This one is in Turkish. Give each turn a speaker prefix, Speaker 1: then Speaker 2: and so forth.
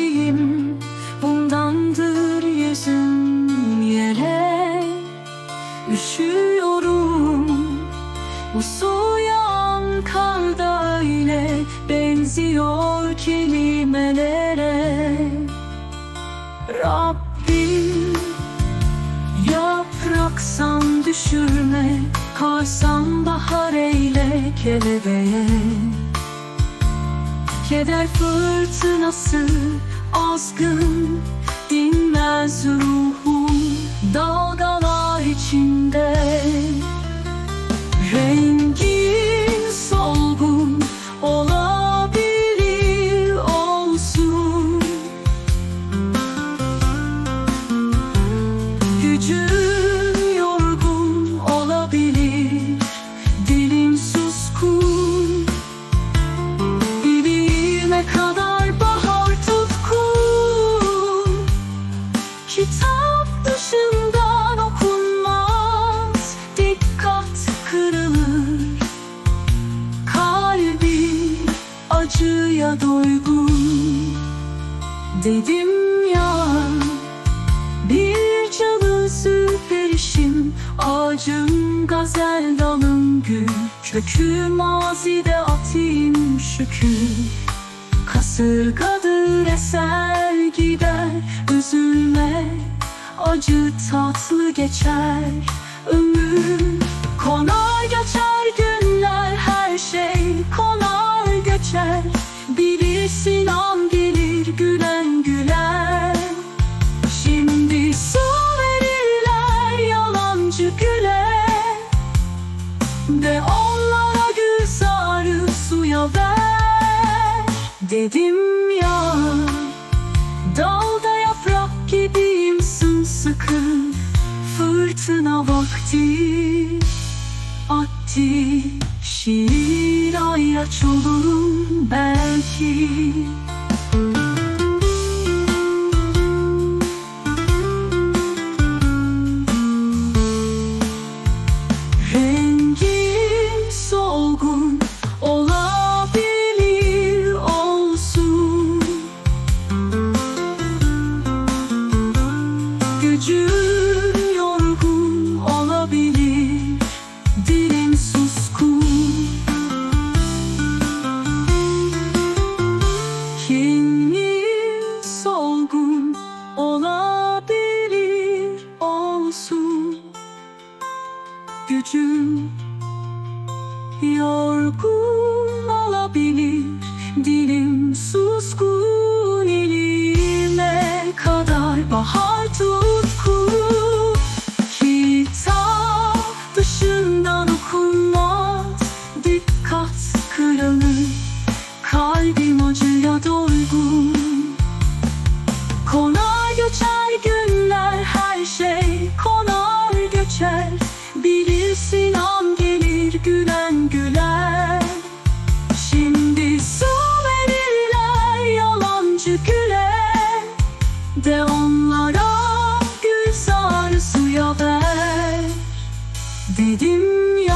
Speaker 1: bildiğim bundandır yüzüm yere. Üşüyorum bu soğuyan karda öyle benziyor kelimelere. Rabbim Yapraksan düşürme Karsan bahar eyle kelebeğe. Keder fırtınası azgın Dinmez ruhum dalgalar içinde. Rengin acıya doygun. Dedim ya bir canı perişim Ağacım gazel dalım gül. Kökü mazide atayım şükür. Kasırgadır eser gider. Üzülme acı tatlı geçer. Ömür konar De onlara gül sarı suya ver. Dedim ya Dalda yaprak gibiyim sımsıkı Fırtına vakti Atti Şiir ayaç olurum belki yorgun olabilir Dilim suskun kadar bahar tutku. Kitap dışından okunmaz Dikkat kırılır Kalbim acıya doygun. Konar göçer günler her şey konar göçer Bilirsin an De onlara gül sarı suya ver. Dedim ya